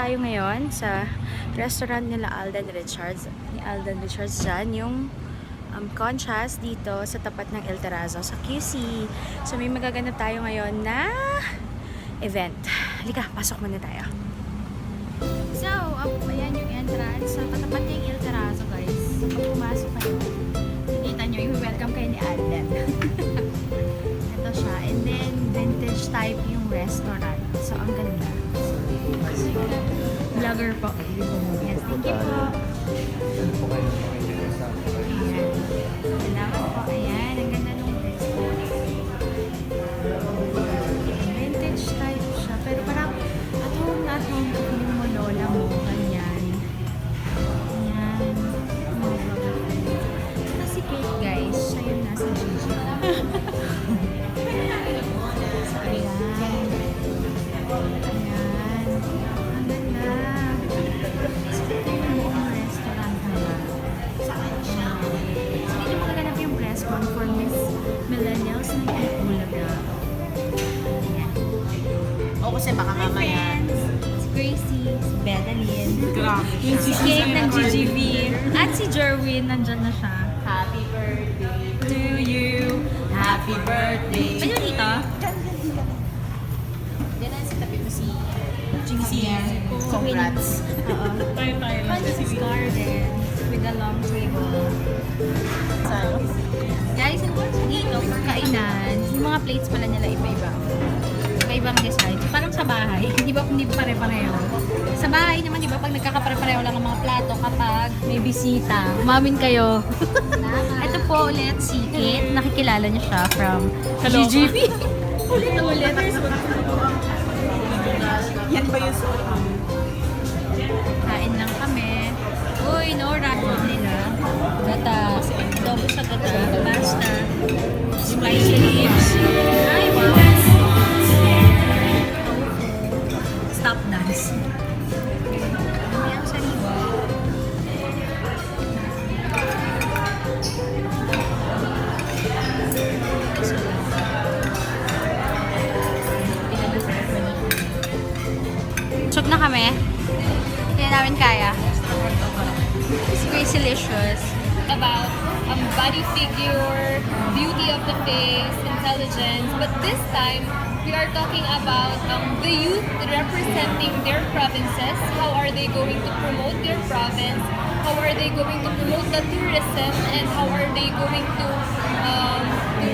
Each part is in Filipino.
tayo ngayon sa restaurant nila Alden Richards. Ni Alden Richards dyan, yung um, Conchas dito sa tapat ng El Terrazo sa QC. So may magaganap tayo ngayon na event. Halika, pasok muna tayo. So, um, ayan yung entrance. Sa katapat niya yung El Terrazo, guys. Pag pumasok kayo, nakita nyo, yung welcome kayo ni Alden. Ito siya. And then, vintage type yung restaurant. So, ang ganda. Vlogger po. Yes, thank you po. Ayan. Salamat po. Ayan, ang ganda nung restaurant. Vintage type siya. Pero parang at home na at mo lola mo. Ganyan. Ayan. Mga. Ito si Kate guys. Siya yung nasa Gigi. Ayan. Ayan. Bedalyn, Grabe. si Kate ng GGV, at si Jerwin, nandyan na siya. Happy birthday To you! Happy birthday. Ano dito? Yan ang sa tabi mo si Si Congrats. Oo. Conscious Garden with a long table. Guys, yung dito, for kainan, yung mga plates pala nila iba-iba. Iba-ibang design. Parang sa bahay, di ba hindi pare-pareho? Sa bahay naman, di ba, pag nagkakapare-pareho lang ang mga plato kapag may bisita. Umamin kayo. Ito po ulit si Kate. Nakikilala niya siya from GGB. ulit na ulit. Figure, beauty of the face, intelligence. But this time, we are talking about um, the youth representing their provinces. How are they going to promote their province? How are they going to promote the tourism? And how are they going to, um, to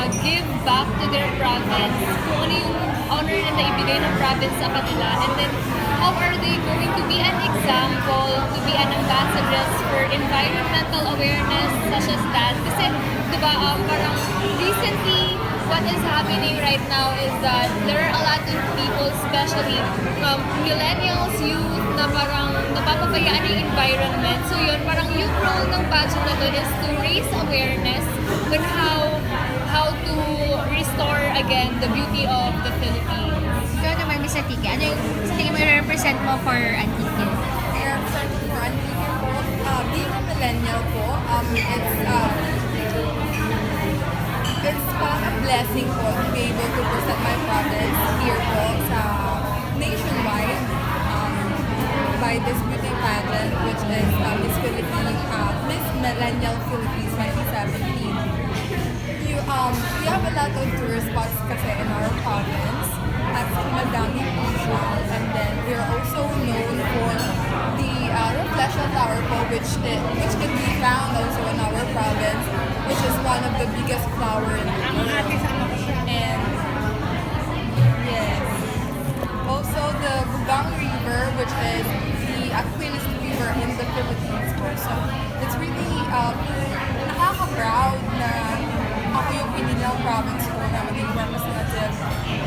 uh, give back to their province? Kung ano yung honor na naibigay ng province sa kanila. And then, how are they going to be an example, to be an ambassadors for environmental awareness such as that? Kasi, di ba, um, parang recently, what is happening right now is that there are a lot of people, especially um, millennials, youth, na parang napapabayaan yung environment. So yun, parang yung role ng pageant na to is to raise awareness on how how to restore again the beauty of the Philippines. Ikaw naman, Miss Atike, ano yung sa tingin mo i-represent mo for Antique? I represent for Antique po. Uh, being a millennial po, um, it's, uh, the Aquinas River in the Philippines po. So it's really um, nakaka-proud na ako yung pinili ng province ko na maging representative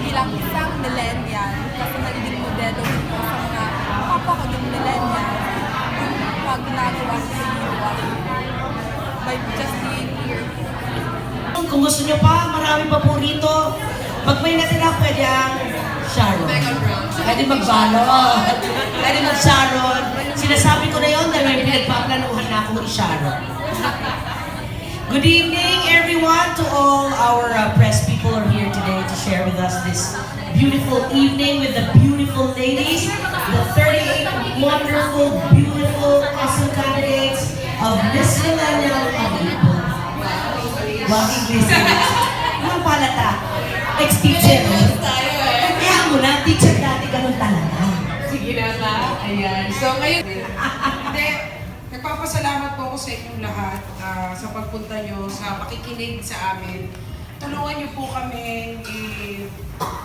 bilang isang millennial kasi naging modelo din po sa mga kapwa ko din millennial yung mga ginagawa sa ginawa by just being here. Kung gusto nyo pa, marami pa po rito. Pag may natira, pwede ang Sharon. Pwede magbalot. Pwede mag-Sharon. Sinasabi ko na yun dahil may pinagpaplanuhan na akong i-Sharon. Good evening, everyone, to all our uh, press people are here today to share with us this beautiful evening with the beautiful ladies, the 38 wonderful, beautiful, awesome candidates of Miss Millennial Amigo. Walking business. Anong palata? Ex-teacher. Kaya mo na, teacher dati ganun talaga. Sige na ba? Ayan. So ngayon, Hindi, nagpapasalamat po ako sa inyong lahat ah, sa pagpunta nyo, sa pakikinig sa amin. Tulungan nyo po kami eh,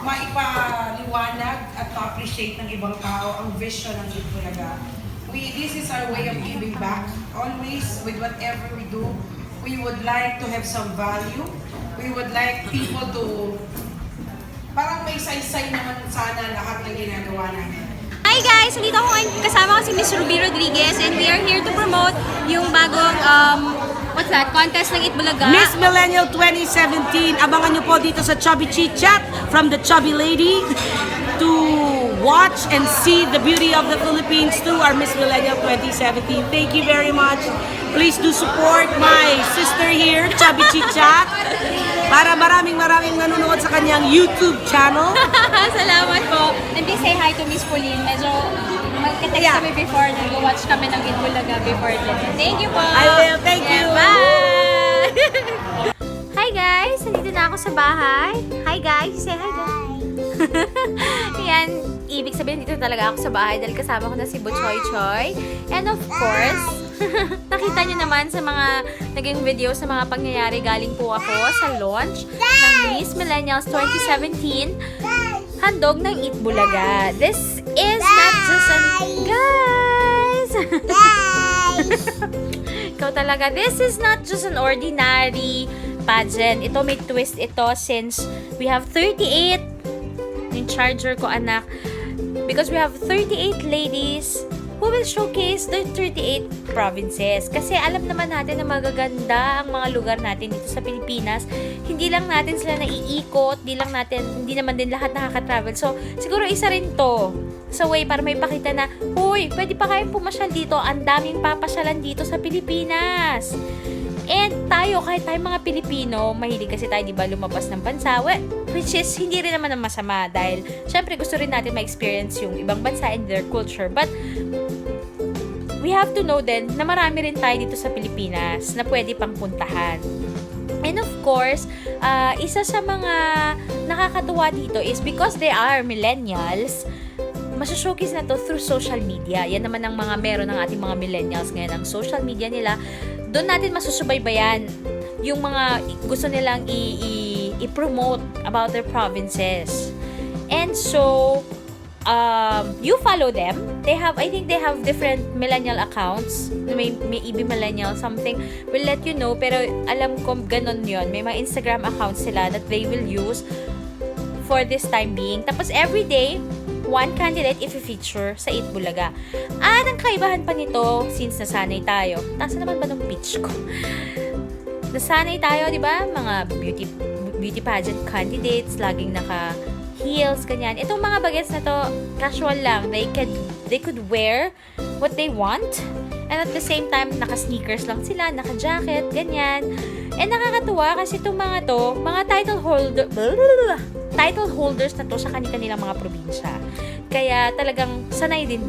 maipaliwanag at ma-appreciate ng ibang tao ang vision ng Itbulaga. We, this is our way of giving back. Always, with whatever we do, we would like to have some value. We would like people to parang may saysay naman sana lahat ng ginagawa namin. Hi guys! Nandito ako ngayon kasama ko si Miss Ruby Rodriguez and we are here to promote yung bagong, um, what's that, contest ng Itbulaga. Miss Millennial 2017, abangan nyo po dito sa Chubby Chit Chat from the Chubby Lady to watch and see the beauty of the Philippines through our Miss Millennial 2017. Thank you very much. Please do support my sister here, Chubby Chit Chat, para maraming maraming nanonood sa kanyang YouTube channel. Salamat po. And please say hi to Miss Pauline. Medyo magka-text Yeah. kami before, nag-watch kami ng Itbulaga before din. Thank you po! I will. Thank you. Bye! hi guys! Nandito na ako sa bahay. Hi guys! Say hi guys! Yan, ibig sabihin dito talaga ako sa bahay dahil kasama ko na si Buchoy Choy. And of course, nakita niyo naman sa mga naging video sa mga pangyayari galing po ako sa launch ng Miss Millennials 2017 handog ng Eat Bulaga. This is not just an... Guys! Ikaw talaga. This is not just an ordinary pageant. Ito may twist ito since we have 38 yung charger ko anak because we have 38 ladies who will showcase the 38 provinces. Kasi alam naman natin na magaganda ang mga lugar natin dito sa Pilipinas. Hindi lang natin sila naiikot, hindi lang natin, hindi naman din lahat nakaka-travel. So, siguro isa rin to sa way para may pakita na, Uy, pwede pa kayong pumasyal dito. Ang daming papasyalan dito sa Pilipinas. And tayo, kahit tayo mga Pilipino, mahilig kasi tayo, di ba, lumabas ng bansa, which is, hindi rin naman ang masama dahil, syempre, gusto rin natin ma-experience yung ibang bansa and their culture. But, we have to know din na marami rin tayo dito sa Pilipinas na pwede pang puntahan. And of course, uh, isa sa mga nakakatuwa dito is because they are millennials, masashowcase na to through social media. Yan naman ang mga meron ng ating mga millennials ngayon, ang social media nila. Doon natin masusubaybayan yung mga gusto nilang i- i- i-promote about their provinces. And so, um, you follow them. They have, I think they have different millennial accounts. May, may EB Millennial, something. Will let you know. Pero alam ko, ganun yon May mga Instagram accounts sila that they will use for this time being. Tapos every day, one candidate if-feature sa 8 Bulaga. At ang kaibahan pa nito, since nasanay tayo, nasa naman ba ng pitch ko? nasanay tayo, di ba? Mga beauty beauty pageant candidates, laging naka heels, ganyan. Itong mga bagets na to, casual lang. They could, they could wear what they want. And at the same time, naka-sneakers lang sila, naka-jacket, ganyan. And nakakatuwa kasi itong mga to, mga title holder, title holders na to sa kanilang mga probinsya. Kaya talagang sanay din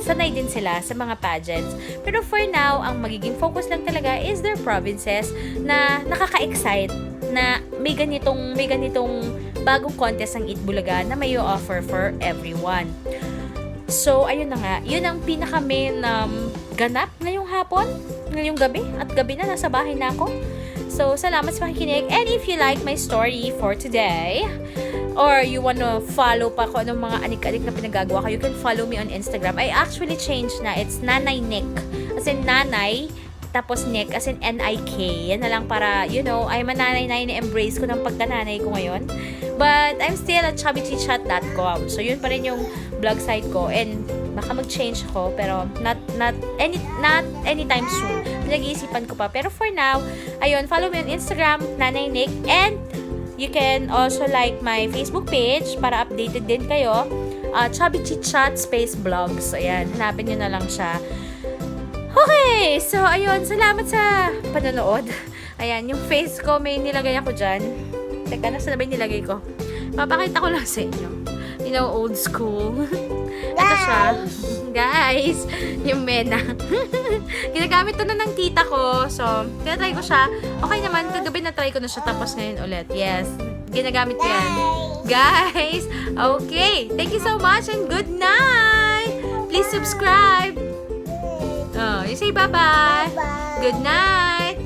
sanay din sila sa mga pageants. Pero for now, ang magiging focus lang talaga is their provinces na nakaka-excite na may ganitong may ganitong bagong contest ang Itbulaga na may offer for everyone. So, ayun na nga. Yun ang pinaka main um, ganap ngayong hapon, ngayong gabi, at gabi na, nasa bahay na ako. So, salamat sa pakikinig. And if you like my story for today, or you wanna follow pa ko anong mga anik-anik na pinagagawa ko, you can follow me on Instagram. I actually changed na. It's Nanay Nick. As in, Nanay, tapos Nick, as in N-I-K. Yan na lang para, you know, I'm a nanay na ini-embrace ko ng pagkananay ko ngayon. But, I'm still at chubbychitchat.com. So, yun pa rin yung blog site ko. And, baka mag-change ako, pero not, not, any, not anytime soon. Pinag-iisipan ko pa. Pero for now, ayun, follow me on Instagram, Nanay Nick, and you can also like my Facebook page para updated din kayo. Uh, Chubby Chit Chat Space Blogs. Ayan, hanapin nyo na lang siya. Okay, so ayun, salamat sa panonood. Ayan, yung face ko, may nilagay ako dyan. Teka, nasa na ba yung nilagay ko? Papakita ko lang sa inyo. You know, old school. Siya. guys. Yung Mena. Ginagamit to na ng tita ko. So, tinatry ko siya. Okay naman, kagabi na-try ko na siya tapos ngayon ulit. Yes. Ginagamit ko yan. Guys, okay. Thank you so much and good night. Please subscribe. Oh, you say bye-bye. Good night.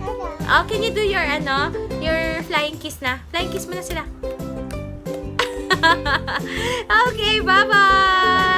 Oh, can you do your, ano, your flying kiss na? Flying kiss mo na sila. okay, bye-bye.